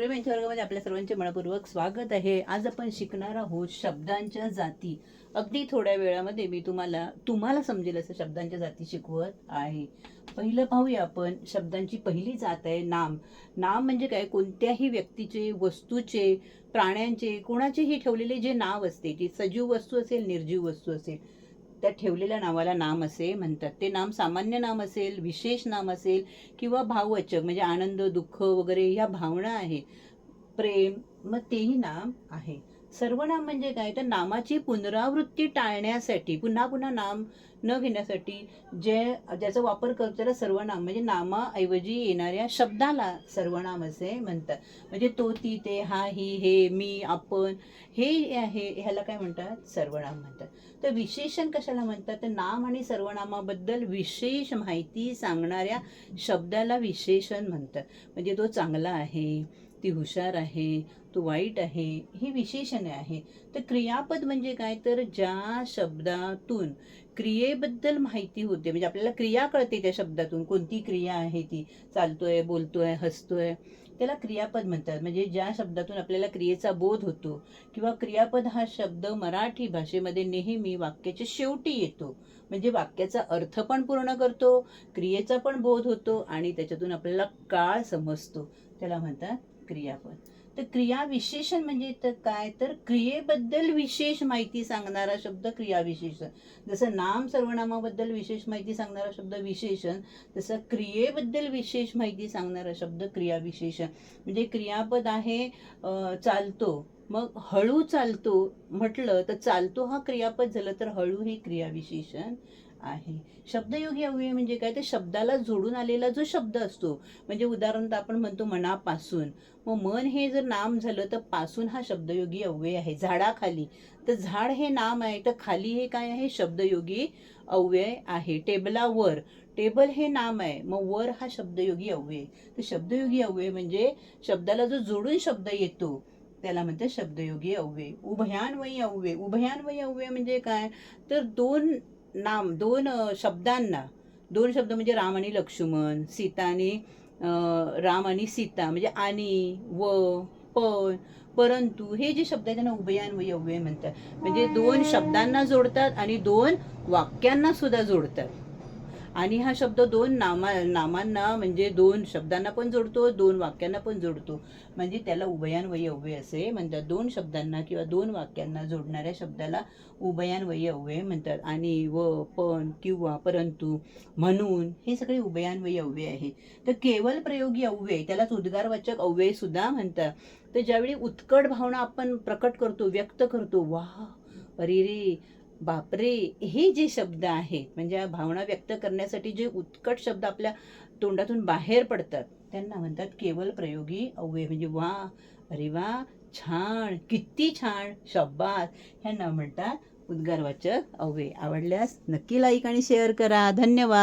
सूर्यम यांच्या वर्गामध्ये आपल्या सर्वांचे मनपूर्वक स्वागत आहे. आज आपण शिकणार आहोत शब्दांच्या जाती. अगदी थोड्या वेळामध्ये मी तुम्हाला तुम्हाला समजेल असं शब्दांच्या जाती शिकवत आहे. पहिलं पाहूया आपण शब्दांची पहिली जात आहे नाम. नाम म्हणजे काय? कोणत्याही व्यक्तीचे वस्तूचे प्राण्यांचे कोणाचेही ठेवलेले जे नाव असते ती सजीव वस्तू असेल निर्जीव वस्तू असेल त्या ठेवलेल्या नावाला नाम असे म्हणतात. ते नाम सामान्य नाम असेल विशेष नाम असेल किंवा भाववाचक म्हणजे आनंद दुःख वगैरे ह्या भावना आहे. प्रेम मग तेही नाम आहे. सर्वनाम म्हणजे काय? तर नामाची पुनरावृत्ती टाळण्यासाठी पुन्हा पुन्हा नाम न घेण्यासाठी जे ज्याचा वापर करतो त्याला सर्वनाम म्हणजे नामाऐवजी येणाऱ्या शब्दाला सर्वनाम असे म्हणतात. म्हणजे तो ती ते हा ही हे मी आपण हे आहे ह्याला काय म्हणतात? सर्वनाम म्हणतात. तर विशेषण कशाला म्हणतात? तर नाम आणि सर्वनामाबद्दल विशेष माहिती सांगणाऱ्या शब्दाला विशेषण म्हणतात. म्हणजे तो चांगला आहे ती हुशार आहे तो वाईट आहे ही विशेषणे आहे. तर क्रियापद म्हणजे काय? तर ज्या शब्दातून क्रियेबद्दल माहिती होते म्हणजे आपल्याला क्रिया कळते त्या शब्दातून कोणती क्रिया आहे ती चालतोय बोलतोय हसतोय त्याला क्रियापद म्हणतात. म्हणजे ज्या शब्दातून आपल्याला क्रियेचा बोध होतो किंवा क्रियापद हा शब्द मराठी भाषेमध्ये नेहमी वाक्याच्या शेवटी येतो. म्हणजे वाक्याचा अर्थ पण पूर्ण करतो क्रियेचा पण बोध होतो आणि त्याच्यातून आपल्याला काळ समजतो. त्याला म्हणतात क्रियापद तर क्रिया विशेषण म्हणजे तर काय? तर क्रियेबद्दल विशेष माहिती सांगणारा शब्द क्रियाविशेषण जसं नाम सर्वनामाबद्दल विशेष माहिती सांगणारा शब्द विशेषण तसं क्रियेबद्दल विशेष माहिती सांगणारा शब्द क्रियाविशेषण म्हणजे क्रियापद आहे चालतो मग हळू चालतो म्हटलं तर चालतो हा क्रियापद झालं तर हळू हे क्रियाविशेषण आहे. शब्दयोगी अव्यय म्हणजे काय? तर शब्दाला जोडून आलेला जो शब्द असतो म्हणजे उदाहरणार्थ आपण म्हणतो मनापासून. मग मन हे जर नाम झालं तर पासून हा शब्दयोगी अव्यय आहे झाडाखाली. तर झाड हे नाम आहे तर खाली हे काय आहे? शब्दयोगी अव्यय आहे. टेबलावर. टेबल हे नाम आहे मग वर हा शब्दयोगी अव्यय. तर शब्दयोगी अव्यय म्हणजे शब्दाला जो जोडून शब्द येतो त्याला म्हणते शब्दयोगी अव्यय. उभयान्वयी अव्यय. उभयान्वयी अव्यय म्हणजे काय? तर दोन नाम दोन शब्दांना. दोन शब्द म्हणजे राम आणि लक्ष्मण सीता आणि राम आणि सीता म्हणजे आणि व पण परंतु हे जे शब्द आहेत त्यांना उभयान्वयी अव्यय म्हणतात. म्हणजे दोन शब्दांना जोडतात आणि दोन वाक्यांना सुद्धा जोडतात. आणि हा शब्द दोन नामा नामांना म्हणजे दोन शब्दांना पण जोडतो दोन वाक्यांना पण जोडतो. म्हणजे त्याला उभयान्वयी अव्यय असे म्हणतात. दोन शब्दांना किंवा दोन वाक्यांना जोडणाऱ्या शब्दाला उभयान्वयी अव्यय म्हणतात. आणि व पण किंवा परंतु म्हणून हे सगळे उभयान्वयी अव्यय आहे. तर केवळ प्रयोगी अव्यय त्यालाच उद्गारवाचक अव्यय सुद्धा म्हणतात. तर ज्यावेळी उत्कट भावना आपण प्रकट करतो व्यक्त करतो वा अरे रे बापरे हे जे शब्द आहेत म्हणजे भावना व्यक्त करण्यासाठी जे उत्कट शब्द आपल्या तोंडातून बाहेर पडतात त्यांना म्हणतात केवळ प्रयोगी अव्यय. म्हणजे वा अरे वा छान किती छान शब्दात ह्यांना म्हणतात उद्गारवाचक अव्यय. आवडल्यास नक्की लाईक आणि शेअर करा. धन्यवाद.